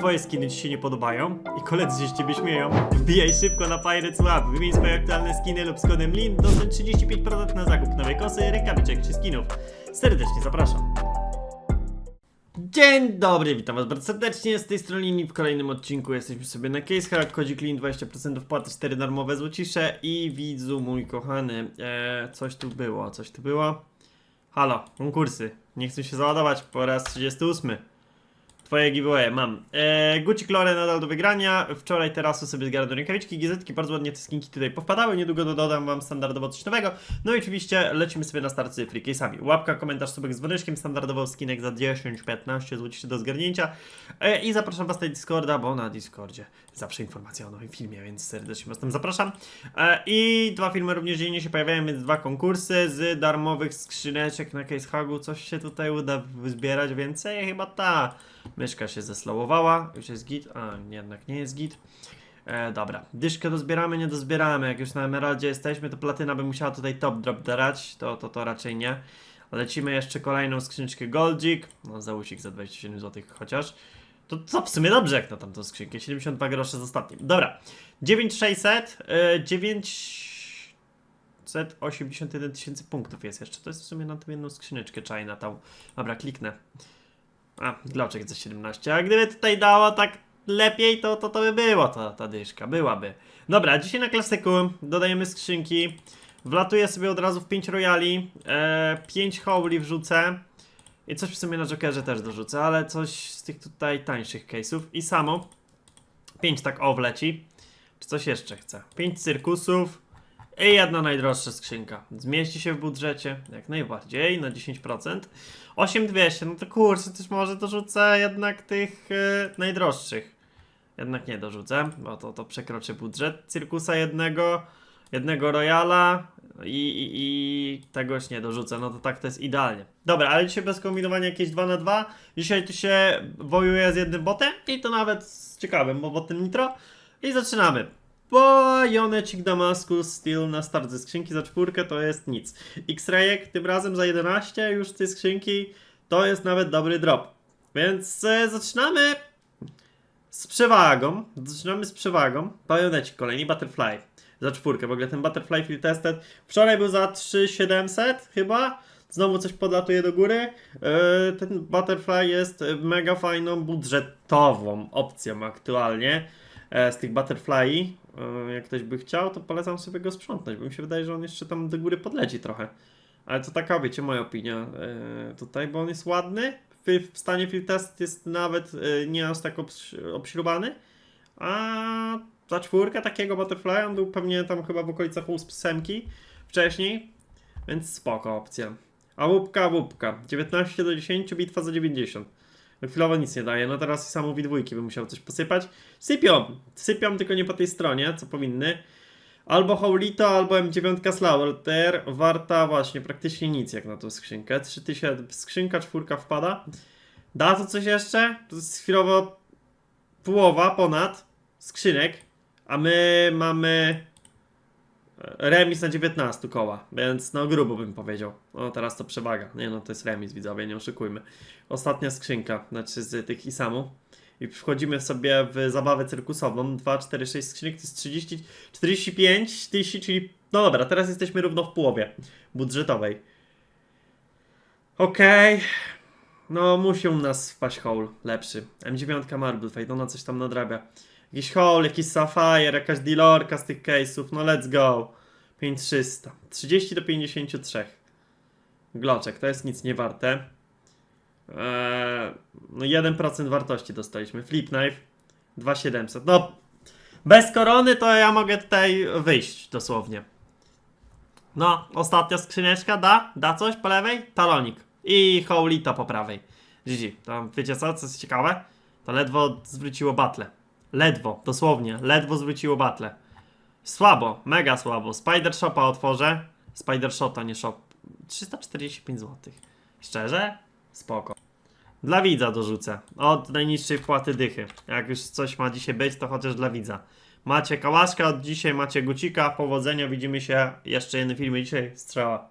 twoje skiny ci się nie podobają i koledzy się z ciebie śmieją, wbijaj szybko na Pirates Lab, wymień swoje aktualne skiny lub z kodem LIN, dostęp 35% na zakup nowej kosy, rękawiczek czy skinów. Serdecznie zapraszam. Dzień dobry, witam was bardzo serdecznie, z tej strony Lini w kolejnym odcinku jesteśmy sobie na CaseHack, kodzik LIN 20% wpłaty, 4 darmowe złocisze i widzu mój kochany, eee, coś tu było, coś tu było? Halo, konkursy, nie chcę się załadować po raz 38. Twoje giveaway mam. Gucci Klore nadal do wygrania. Wczoraj terasu sobie zgarnąłem rękawiczki, gizetki, bardzo ładnie te skinki tutaj powpadały. Niedługo dodam wam standardowo coś nowego. No i oczywiście lecimy sobie na start z free case'ami. Łapka, komentarz, subek z dzwoneczkiem, standardowo skinek za 10-15 złociszy do zgarnięcia. E, I zapraszam was na Discorda, bo na Discordzie zawsze informacja o nowym filmie, więc serdecznie was tam zapraszam. E, I dwa filmy również dziennie się pojawiają, więc dwa konkursy z darmowych skrzyneczek na CaseHagu. Coś się tutaj uda zbierać więcej? Chyba ta. Myszka się zeslowowała, już jest git, a jednak nie jest git. E, dobra, dyszkę dozbieramy, nie dozbieramy. Jak już na Emeraldzie jesteśmy, to platyna by musiała tutaj top drop darać, to, to, to raczej nie. Lecimy jeszcze kolejną skrzyneczkę Goldzik, no załusik za 27 zł chociaż. To co w sumie dobrze jak na tamtą skrzynkę, 72 grosze z ostatnim. Dobra, 9600, e, 981 tysięcy punktów jest jeszcze. To jest w sumie na tą jedną skrzyneczkę czajna tam. Dobra, kliknę. A, gloczek za 17. A gdyby tutaj dało tak lepiej, to, to, to by było ta, ta dyszka. Byłaby. Dobra, dzisiaj na klasyku dodajemy skrzynki. Wlatuję sobie od razu w 5 royali. E, 5 holy wrzucę. I coś w sumie na Jokerze też dorzucę, ale coś z tych tutaj tańszych case'ów. I samo. 5 tak o wleci. Czy coś jeszcze chcę? 5 cyrkusów. I jedna najdroższa skrzynka. Zmieści się w budżecie, jak najbardziej, na 10%. 8200, no to kurczę, też może dorzucę jednak tych e, najdroższych. Jednak nie dorzucę, bo to, to przekroczy budżet. Cyrkusa jednego, jednego Royala i, i, i tegoś nie dorzucę, no to tak to jest idealnie. Dobra, ale dzisiaj bez kombinowania jakieś 2 na 2 Dzisiaj tu się wojuje z jednym botem i to nawet z ciekawym, bo botem nitro. I zaczynamy. Bajonecik Damaskus Steel na start ze skrzynki za czwórkę to jest nic. X-Rayek tym razem za 11 już z tej skrzynki to jest nawet dobry drop. Więc e, zaczynamy z przewagą. Zaczynamy z przewagą. Bajonecik kolejny Butterfly za czwórkę. W ogóle ten Butterfly Field Tested wczoraj był za 3700 chyba. Znowu coś podlatuje do góry. E, ten Butterfly jest mega fajną budżetową opcją aktualnie z tych Butterfly. E, jak ktoś by chciał, to polecam sobie go sprzątnąć, bo mi się wydaje, że on jeszcze tam do góry podleci trochę. Ale to taka, wiecie, moja opinia e, tutaj, bo on jest ładny. W, stanie field test jest nawet e, nie aż tak obś, obśrubany. A za czwórkę takiego Butterfly, on był pewnie tam chyba w okolicach ósemki wcześniej. Więc spoko opcja. A łupka, łupka. 19 do 10, bitwa za 90. No Chwilowo nic nie daje, no teraz i samowi dwójki bym musiał coś posypać. Sypią! Sypią tylko nie po tej stronie, co powinny. Albo Howlito, albo M9 Slaughter, warta właśnie praktycznie nic jak na tą skrzynkę. 3000, skrzynka czwórka wpada. Da to coś jeszcze? To jest chwilowo połowa ponad skrzynek, a my mamy remis na 19 koła, więc no grubo bym powiedział. No teraz to przewaga. Nie no, to jest remis widzowie, nie oszukujmy. Ostatnia skrzynka, znaczy z tych Isamu. I wchodzimy sobie w zabawę cyrkusową. 2, 4, 6 skrzynek to jest 30, 45 tysięcy, czyli no dobra, teraz jesteśmy równo w połowie budżetowej. Okej. No musi u nas wpaść hole lepszy. M9 Marble Fate, ona coś tam nadrabia. Jakiś hole, jakiś Sapphire, jakaś dealerka z tych case'ów, no let's go. 5300. 30 do 53. Gloczek, to jest nic nie warte. Eee, no 1% wartości dostaliśmy. Flip Knife 2700. No, bez korony to ja mogę tutaj wyjść dosłownie. No, ostatnia skrzyneczka da? Da coś po lewej? Talonik. I Howlito po prawej. GG. Tam wiecie co, co jest ciekawe? To ledwo zwróciło battle. Ledwo, dosłownie, ledwo zwróciło battle. Słabo, mega słabo. Spider Shopa otworzę. Spider Shota, nie shop. 345 zł. Szczerze? Spoko. Dla widza dorzucę. Od najniższej wpłaty dychy. Jak już coś ma dzisiaj być, to chociaż dla widza. Macie kałaszka od dzisiaj, macie gucika. Powodzenia, widzimy się. Jeszcze jeden film dzisiaj. Strzała.